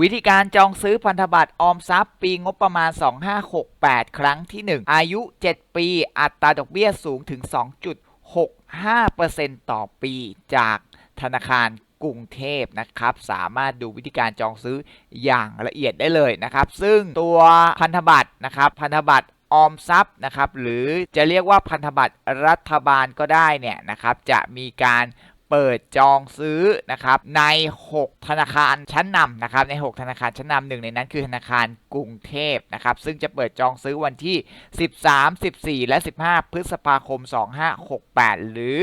วิธีการจองซื้อพันธบัตรออมทรัพย์ปีงบประมาณ 2568 ครั้งที่ 1 อายุ 7 ปี อัตราดอกเบี้ยสูงถึง 2.65%ต่อปีจากธนาคารกรุงเทพนะครับ สามารถดูวิธีการจองซื้ออย่างละเอียดได้เลยนะครับ ซึ่งตัวพันธบัตรนะครับ พันธบัตรออมทรัพย์นะครับ หรือจะเรียกว่าพันธบัตรรัฐบาลก็ได้เนี่ยนะครับ จะมีการ เปิดจองซื้อนะครับใน 6 ธนาคารชั้นนำนะครับใน 6 ธนาคารชั้นนำหนึ่งในนั้นคือธนาคารกรุงเทพนะครับซึ่งจะเปิดจองซื้อวันที่ 13 14 และ 15 พฤษภาคม 2568 หรือ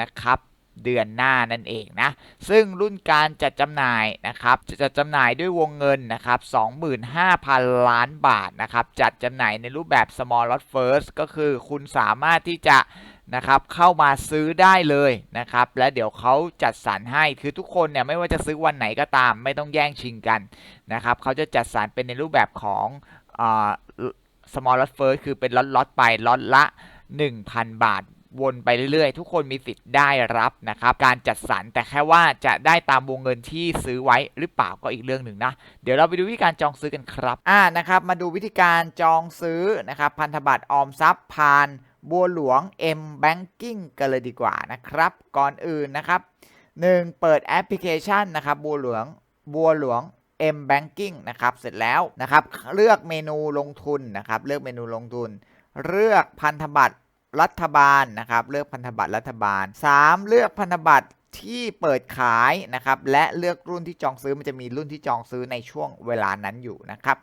นะครับเดือนหน้านั่นเองนะ ซึ่งรุ่นการจัดจำหน่ายนะครับ จะจัดจำหน่ายด้วยวงเงินนะครับ 25,000 ล้านบาทนะครับ จัดจำหน่ายในรูปแบบ small lot first ก็คือคุณสามารถที่จะ นะครับเข้ามาซื้อได้เลยนะครับ และเดี๋ยวเขาจัดสรรให้คือทุกคนเนี่ยไม่ว่าจะซื้อวันไหนก็ตาม ไม่ต้องแย่งชิงกันนะครับเขาจะจัดสรรเป็นในรูปแบบของอ่า small lot first คือเป็นล็อตล็อตไปล็อตละ 1,000 บาทวนไปเรื่อยๆ ทุกคนมีสิทธิ์ได้รับนะครับ การจัดสรรแต่แค่ว่าจะได้ตามวงเงินที่ซื้อไว้หรือเปล่าก็อีกเรื่องหนึ่งนะ เดี๋ยวเราไปดูวิธีการจองซื้อกันครับอ่านะครับ มาดูวิธีการจองซื้อนะครับพันธบัตรออมทรัพย์ผ่าน บัวหลวง M Banking กันเลยดีกว่านะครับ ก่อนอื่นนะครับ 1. เปิดแอปพลิเคชันนะครับ บัวหลวงบัวหลวง M Banking นะครับ เสร็จแล้วนะครับ เลือกเมนูลงทุนนะครับ เลือกเมนูลงทุน เลือกพันธบัตรรัฐบาลนะครับ เลือกพันธบัตรรัฐบาล 3. เลือกพันธบัตรที่เปิดขายนะครับ และเลือกรุ่นที่จองซื้อมันจะมีรุ่นที่จองซื้อในช่วงเวลานั้นอยู่นะครับ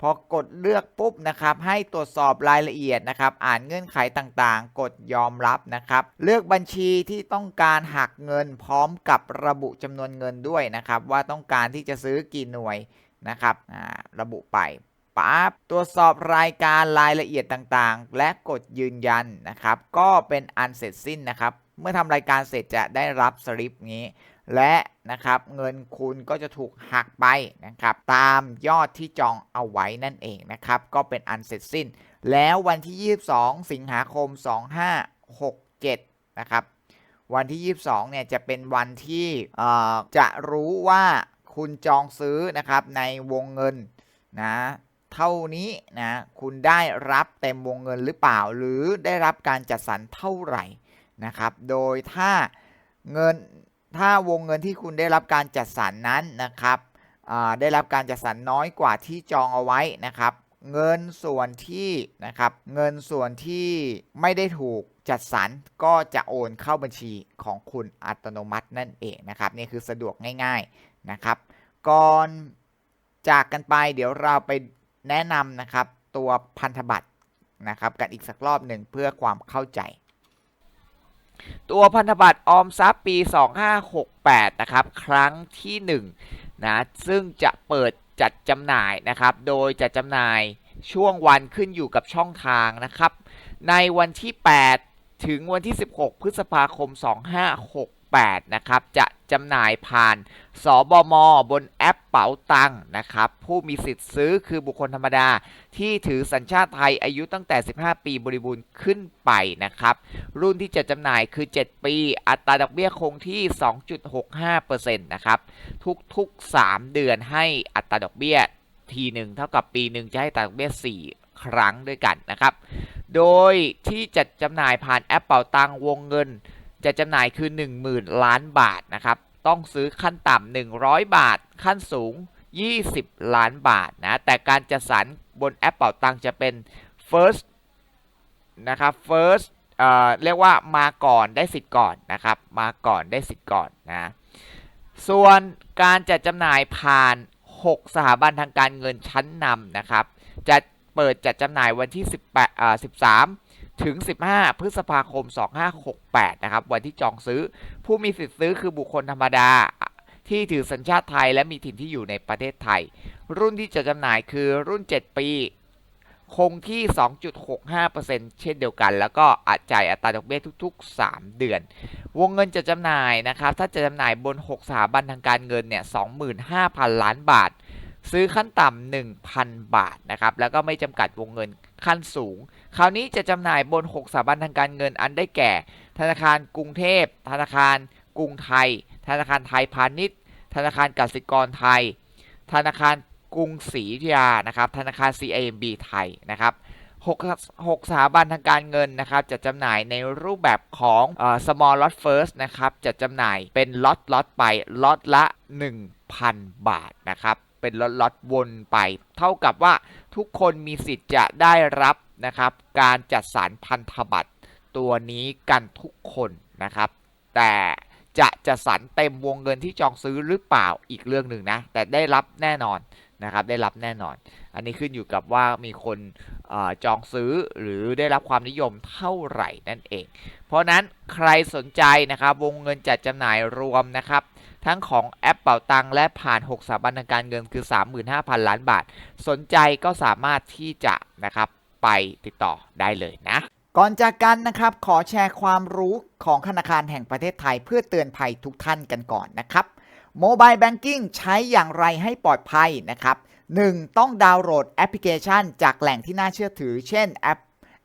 พอกดเลือกปุ๊บนะครับ ให้ตรวจสอบรายละเอียดนะครับ อ่านเงื่อนไขต่างๆ กดยอมรับนะครับ เลือกบัญชีที่ต้องการหักเงินพร้อมกับระบุจำนวนเงินด้วยนะครับ ว่าต้องการที่จะซื้อกี่หน่วยนะครับระบุไปปั๊บตรวจสอบรายการรายละเอียดต่างๆ และกดยืนยันนะครับ ก็เป็นอันเสร็จสิ้นนะครับ เมื่อทำรายการเสร็จจะได้รับสลิปนี้ และ นะครับ เงินคุณก็จะถูกหักไปนะครับ ตามยอดที่จองเอาไว้นั่นเองนะครับ ก็เป็นอันเสร็จสิ้น แล้ววันที่ 22 สิงหาคม 2567 นะครับ วันที่ 22 เนี่ยจะเป็นวันที่จะรู้ว่าคุณจองซื้อนะครับในวงเงินนะเท่านี้นะคุณได้รับเต็มวงเงินหรือเปล่า หรือได้รับการจัดสรรเท่าไหร่นะครับ โดยถ้าเงิน ถ้าวงเงินที่คุณได้รับการจัดสรรนั้นนะครับได้รับการจัดสรรน้อยกว่าที่จองเอาไว้นะครับ เงินส่วนที่นะครับเงินส่วนที่ไม่ได้ถูกจัดสรรก็จะโอนเข้าบัญชีของคุณอัตโนมัตินั่นเองนะครับนี่คือสะดวกง่ายๆนะครับ ก่อนจากกันไปเดี๋ยวเราไปแนะนำนะครับตัวพันธบัตรนะครับกันอีกสักรอบหนึ่งเพื่อความเข้าใจ ตัวพันธบัตรออมทรัพย์ปี 2568 นะครับ ครั้งที่1นะซึ่งจะเปิดจัดจำหน่ายนะครับ โดยจัดจำหน่ายช่วงวันขึ้นอยู่กับช่องทางนะครับ ในวันที่ 8 ถึงวันที่ 16 พฤษภาคม 2568 นะครับ จะ จำหน่ายผ่านสบม บนแอปเป๋าตังนะครับ ผู้มีสิทธิ์ซื้อคือบุคคลธรรมดา ที่ถือสัญชาติไทยอายุตั้งแต่ 15 ปีบริบูรณ์ขึ้นไปนะครับ รุ่นที่จะจำหน่ายคือ 7 ปี อัตราดอกเบี้ยคงที่ 2.65%นะครับ ทุกๆ 3 เดือนให้อัตราดอกเบี้ยทีหนึ่งเท่ากับปีหนึ่งจะให้อัตราดอกเบี้ย 4 ครั้งด้วยกันนะครับ โดยที่จะจำหน่ายผ่านแอปเป๋าตังวงเงิน จะจำหน่ายคือ 10,000 ล้านบาทนะครับ ต้องซื้อขั้นต่ำ100 บาท ขั้นสูง 20 ล้านบาทนะ แต่การจัดสรรบนแอปเป๋าตังจะเป็น first นะครับ first เอ่อเรียกว่ามาก่อนได้สิทธิ์ก่อนนะครับ มาก่อนได้สิทธิ์ก่อนนะ ส่วนการจัดจำหน่ายผ่าน 6 สถาบันทางการเงินชั้นนำนะครับ จะเปิดจัดจำหน่ายวันที่ 18อ่า13 ถึง 15 พฤษภาคม 2568 นะครับ วันที่จองซื้อ ผู้มีสิทธิ์ซื้อคือบุคคลธรรมดา ที่ถือสัญชาติไทยและมีถิ่นที่อยู่ในประเทศไทย รุ่นที่จะจำหน่ายคือรุ่น 7 ปี คงที่ 2.65%เช่นเดียวกัน แล้วก็อาจจ่ายอัตราดอกเบี้ยทุก ๆ 3 เดือน วงเงินจะจำหน่ายนะครับ ถ้าจะจำหน่ายบน 6 สถาบันทางการเงินเนี่ย 25,000 ล้านบาท ซื้อขั้นต่ำ1,000 บาทนะครับ แล้วก็ไม่จำกัดวงเงินขั้นสูง คราวนี้จะจำหน่ายบน 6สถาบันทางการเงินอันได้แก่ ธนาคารกรุงเทพ ธนาคารกรุงไทย ธนาคารไทยพาณิชย์ ธนาคารกสิกรไทย ธนาคารกรุงศรีอยุธยานะครับ ธนาคาร CIMB ไทยนะครับหกสถาบันทางการเงินนะครับจะจำหน่ายในรูปแบบของเอ่อ small lot first นะครับจะจำหน่ายเป็นล็อตล็อตไปล็อตละ 1,000 บาทนะครับ เป็นล็อตล็อตวนไป เท่ากับว่าทุกคนมีสิทธิ์จะได้รับนะครับการจัดสรรพันธบัตรตัวนี้กันทุกคนนะครับ แต่จะจัดสรรเต็มวงเงินที่จองซื้อหรือเปล่าอีกเรื่องหนึ่งนะ แต่ได้รับแน่นอนนะครับได้รับแน่นอน อันนี้ขึ้นอยู่กับว่ามีคนอจองซื้อหรือได้รับความนิยมเท่าไหร่นั่นเอง เพราะนั้นใครสนใจนะครับวงเงินจัดจำหน่ายรวมนะครับ ทั้งของแอปเป่าตังและผ่าน 6 สถาบันทางการเงินคือ 35,000 ล้านบาท สนใจก็สามารถที่จะนะครับไปติดต่อได้เลยนะ ก่อนจากกันนะครับขอแชร์ความรู้ของธนาคารแห่งประเทศไทยเพื่อเตือนภัยทุกท่านกันก่อนนะครับโมบายแบงกิ้งใช้อย่างไรให้ปลอดภัยนะครับ 1. ต้องดาวน์โหลดแอปพลิเคชัน จากแหล่งที่น่าเชื่อถือ เช่นแอป